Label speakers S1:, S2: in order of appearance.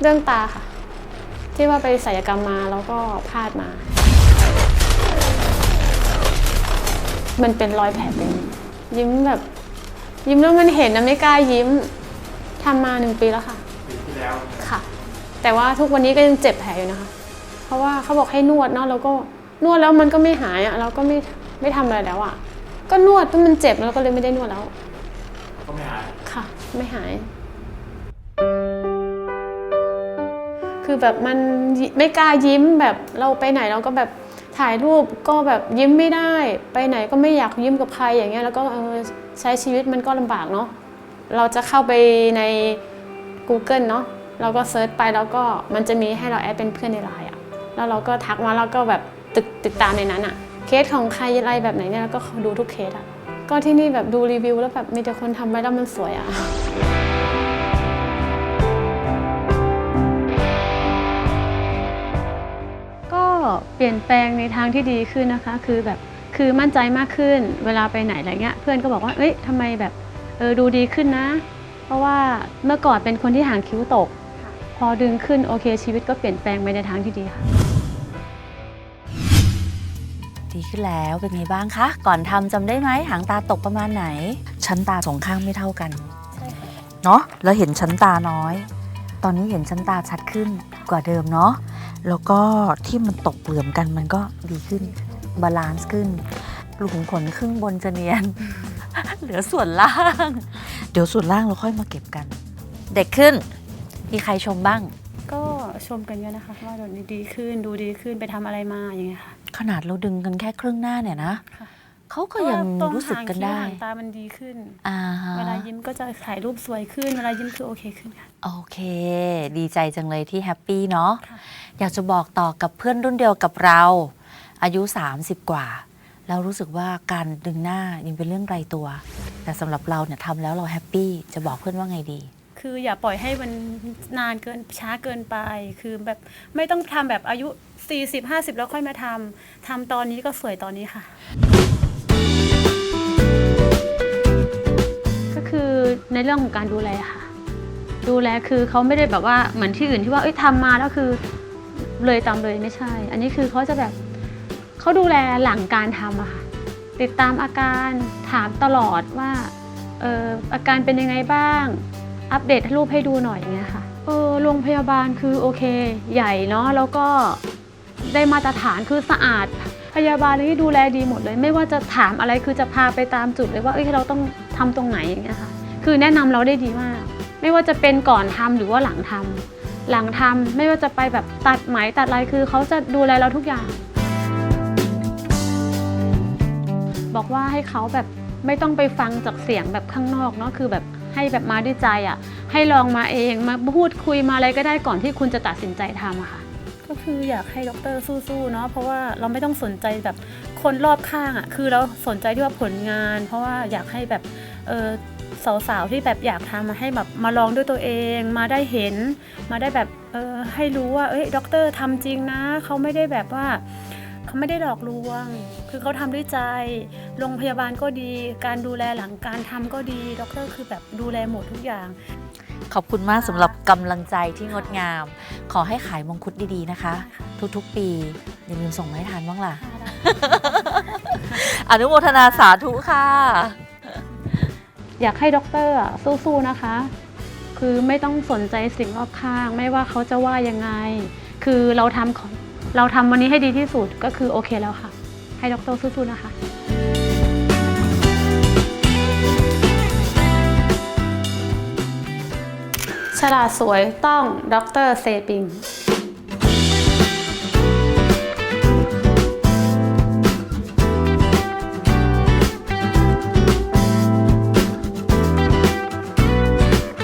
S1: เรื่องตาค่ะ ที่ว่าไปศัลยกรรมมาแล้วก็พลาดมา มันเป็นรอยแผลเป็นยิ้มแบบ ยิ้มแล้วมันเห็นนะไม่กล้ายิ้มทำมาหนึ่งปีแล้วค่ะ
S2: ปีที่แล้ว
S1: ค่ะ แต่ว่าทุกวันนี้ก็ยังเจ็บแผลอยู่นะคะ เพราะว่าเขาบอกให้นวดเนาะแล้วก็นวดแล้วมันก็ไม่หายอะ่ะเราก็ไม่ไม่ทำอะไรแล้วอะ่ะ ก็นวดจนมันเจ็บแล้วก็เลยไม่ได้นวดแล้ว
S2: ก็ไม่หาย
S1: ค่ะ ไม่หาย คือแบบมันไม่กล้ายิ้มแบบเราไปไหนเราก็แบบถ่ายรูปก็แบบยิ้มไม่ได้ ไปไหนก็ไม่อยากยิ้มกับใครอย่างเงี้ยแล้วก็ใช้ชีวิตมันก็ลำบากเนาะเราจะเข้าไปใน Google เนาะเราก็เซิร์ชไปแล้วก็มันจะมีให้เราแอดเป็นเพื่อนในไลน์อะแล้วเราก็ทักมาแล้วก็แบบติดติดตามในนั้นอะเคสของใครอะไรแบบไหนเนี่ยเราก็ดูทุกเคสอะก็ที่นี่แบบดูรีวิวแล้วแบบมีแต่คนทำไว้แล้วมันสวยอะ เปลี่ยนแปลงในทางที่ดีขึ้นนะคะ คือแบบคือมั่นใจมากขึ้น เวลาไปไหนอะไรเงี้ยเพื่อนก็บอกว่าเอ้ยทำไมแบบเออดูดีขึ้นนะ เพราะว่าเมื่อก่อนเป็นคนที่หางคิ้วตก พอดึงขึ้นโอเคชีวิตก็เปลี่ยนแปลงไปในทางที่ดีค่ะ
S3: ดีขึ้นแล้วเป็นไงบ้างคะ ก่อนทำจำได้ไหมหางตาตกประมาณไหน ชั้นตาสองข้างไม่เท่ากันเนาะแล้วเห็นชั้นตาน้อย ตอนนี้เห็นชั้นตาชัดขึ้นกว่าเดิมเนาะแล้วก็ที่มันตกเหลื่อมกันมันก็ดีขึ้นบาลานซ์ขึ้นรูขุมขนครึ่งบนจะเนียน เหลือส่วนล่าง เดี๋ยวส่วนล่างเราค่อยมาเก็บกัน เด็กขึ้น มีใครชมบ้าง
S1: ก็ชมกันเยอะนะคะว่าดูดีขึ้นดูดีขึ้นไปทำอะไรมาอย่างเงี้ยค่ะ
S3: ขนาดเราดึงกันแค่ครึ่งหน้าเนี่ยนะ
S1: ค่ะ
S3: เขาก็ยัง
S1: ตง
S3: รู้สึกกันได้
S1: หางคิ้วหางตามันดีขึ้น
S3: อ่าฮะ
S1: เวลายิ้มก็จะถ่ายรูปสวยขึ้น เวลายิ้มคือโอเคขึ้นค่ะ
S3: โอเค ดีใจจังเลยที่แฮปปี้เนาะ
S1: ค่ะ
S3: อยากจะบอกต่อกับเพื่อนรุ่นเดียวกับเรา อายุ 30 กว่า แล้วรู้สึกว่าการดึงหน้ายังเป็นเรื่องไกลตัว แต่สำหรับเราเนี่ยทำแล้วเราแฮปปี้จะบอกเพื่อนว่าไงดี
S1: คืออย่าปล่อยให้มันนานเกินช้าเกินไป คือแบบไม่ต้องทำแบบอายุ 40 50 แล้วค่อยมาทำทำตอนนี้ก็สวยตอนนี้ค่ะ เรื่องของการดูแลค่ะ ดูแลคือเขาไม่ได้แบบว่าเหมือนที่อื่นที่ว่าเอ้ยทำมาแล้วคือเลยตามเลยไม่ใช่ อันนี้คือเขาจะแบบเขาดูแลหลังการทำอะค่ะ ติดตามอาการถามตลอดว่าเอออาการเป็นยังไงบ้าง อัปเดตรูปให้ดูหน่อยอย่างเงี้ยค่ะเออโรงพยาบาลคือโอเค ใหญ่เนาะแล้วก็ได้มาตรฐานคือสะอาดพยาบาลนี่ดูแลดีหมดเลย ไม่ว่าจะถามอะไรคือจะพาไปตามจุดเลยว่าเอ้ยเราต้องทำตรงไหนอย่างเงี้ยค่ะ คือแนะนำเราได้ดีมาก ไม่ว่าจะเป็นก่อนทำหรือว่าหลังทำหลังทำไม่ว่าจะไปแบบตัดไหมตัดอะไรคือเขาจะดูแลเราทุกอย่าง บอกว่าให้เขาแบบไม่ต้องไปฟังจากเสียงแบบข้างนอกเนาะคือแบบให้แบบมาด้วยใจอะ่ะ ให้ลองมาเองมาพูดคุยมาอะไรก็ได้ก่อนที่คุณจะตัดสินใจทำอะค่ะก็คืออยากให้ด็อกเตอร์สู้ๆเนาะเพราะว่าเราไม่ต้องสนใจแบบคนรอบข้างอะ่ะคือเราสนใจที่ว่าผลงาน เพราะว่าอยากให้แบบเออ สาวๆที่แบบอยากทำมาให้แบบมาลองด้วยตัวเองมาได้เห็น มาได้แบบเออให้รู้ว่าเอ้ยด็อกเตอร์ทำจริงนะเขาไม่ได้แบบว่าเขาไม่ได้หลอกลวง คือเขาทำด้วยใจ โรงพยาบาลก็ดี การดูแลหลังการทำก็ดีด็อกเตอร์คือแบบดูแลหมดทุกอย่าง
S3: ขอบคุณมากสำหรับกำลังใจที่งดงาม ขอให้ขายมงคุดดีๆนะคะ ทุกๆปี อย่าลืมส่งมาให้ทานบ้างล่ะ อนุโมทนาสาธุค่ะ
S1: อยากให้ด็อกเตอร์สู้ๆนะคะ คือไม่ต้องสนใจสิ่งรอบข้าง ไม่ว่าเขาจะว่ายังไง คือเราทำของเราทำวันนี้ให้ดีที่สุดก็คือโอเคแล้วค่ะ ให้ด็อกเตอร์สู้ๆนะคะฉลาดสวยต้องด็อกเตอร์เซปิง